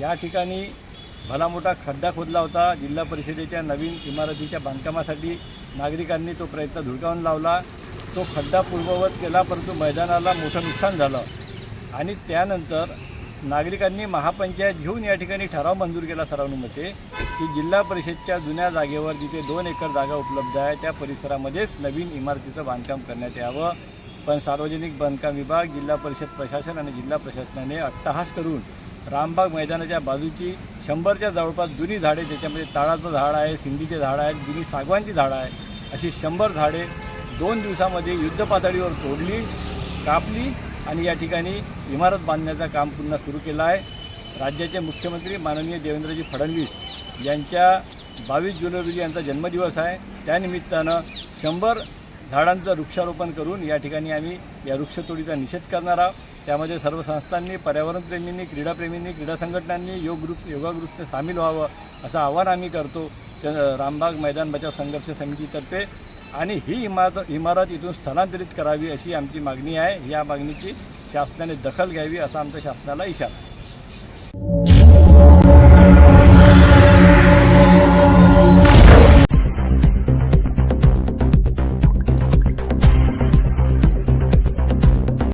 या ठिकाणी भला मोठा खड्डा खोदला होता. जिल्हा परिषदेच्या नवीन इमारतीच्या बांधकामासाठी नागरिकांनी तो प्रयत्न धुडकावून लावला. तो खड्डा पूर्ववत केला परंतु मैदानाला मोठं नुकसान झालं. आणि त्यानंतर नागरिकांनी महापंचायत घेऊन या ठिकाणी ठराव मंजूर केला सर्वानुमते की जिल्हा परिषदच्या जुन्या जागेवर जिथे दोन एकर जागा उपलब्ध आहे त्या परिसरामध्येच नवीन इमारतीचं बांधकाम करण्यात यावं. पण सार्वजनिक बांधकाम विभाग जिल्हा परिषद प्रशासन आणि जिल्हा प्रशासनाने अट्टहास करून रामबाग मैदानाच्या बाजूची शंभरच्या जवळपास जुनी झाडे त्याच्यामध्ये ताळाचं झाड आहे सिंधीचे झाडं आहेत जुनी सागवानची झाडं आहे अशी शंभर झाडे दोन दिवसामध्ये युद्धपातळीवर तोडली कापली आणि या ठिकाणी इमारत बांधण्याचं काम पुन्हा सुरू केलं आहे. राज्याचे मुख्यमंत्री माननीय देवेंद्रजी फडणवीस यांच्या बावीस जुलै रोजी यांचा जन्मदिवस आहे. त्यानिमित्तानं शंभर झाडांचं वृक्षारोपण करून या ठिकाणी आम्ही या वृक्षतोडीचा निषेध करणार आहोत. त्यामध्ये सर्व संस्थांनी पर्यावरणप्रेमींनी क्रीडाप्रेमींनी क्रीडा संघटनांनी योग ग्रुप योगा ग्रुपने सामील व्हावं असं आवाहन आम्ही करतो. त्या रामबाग मैदान बचाव संघर्ष समितीतर्फे. आणि ही इमारत इमारत इथून स्थलांतरित करावी अशी आमची मागणी आहे. या मागणीची शासनाने दखल घ्यावी असा आमचा शासनाला इशारा.